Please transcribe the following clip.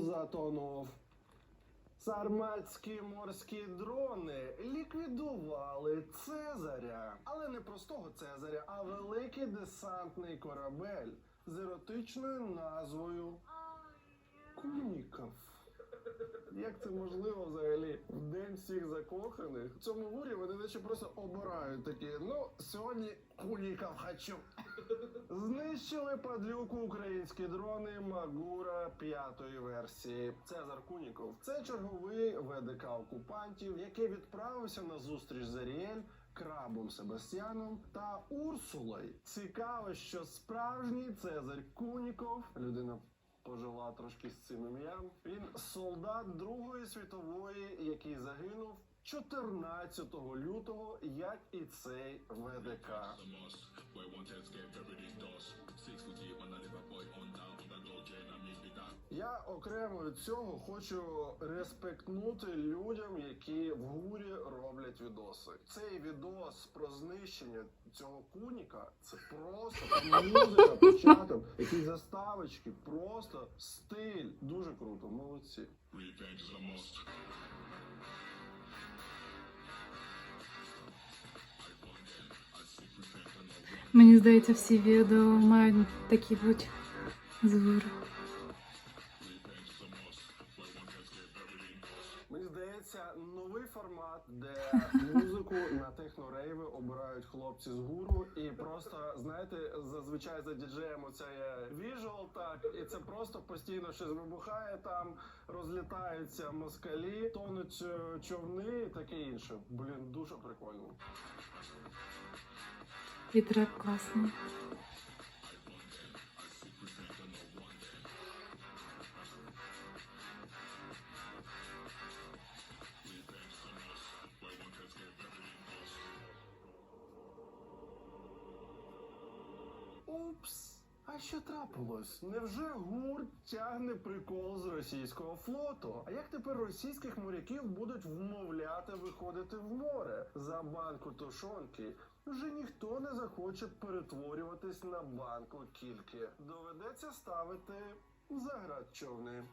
затонув. Сарматські морські дрони ліквідували Цезаря, але не простого Цезаря, а великий десантний корабель з еротичною назвою Куніков. Як це можливо взагалі в день всіх закоханих? В цьому гурі вони наче просто обирають такі. Ну, сьогодні Куніков хочу. Знищили падлюку українські дрони Магура п'ятої версії. Цезар Куніков це черговий ВДК окупантів, який відправився на зустріч з Аріель, Крабом Себастьяном та Урсулою. Цікаво, що справжній Цезар Куніков, людина пожила трошки з цим ім'ям. Він солдат Другої світової, який загинув 14 лютого, як і цей ВДК. Я окремо від цього хочу респектнути людям, які в гурі роблять відоси. Цей відос про знищення цього куніка це просто музика, початок, якісь заставочки, просто стиль. Дуже круто, молодці. Мені здається, всі відео мають такі будь звури. Мені новий формат, де музику на технорейви обирають хлопці з гуру, і просто знаєте, зазвичай за діджеєм оце є віжуал, так, і це просто постійно щось вибухає там, розлітаються москалі, тонуть е, човни і таке інше. Блін, дуже прикольно. І трек класний. Упс. А що трапилось? Невже гурт тягне прикол з російського флоту? А як тепер російських моряків будуть вмовляти виходити в море за банку тушонки? Вже ніхто не захоче перетворюватись на банку кільки. Доведеться ставити заградчовни.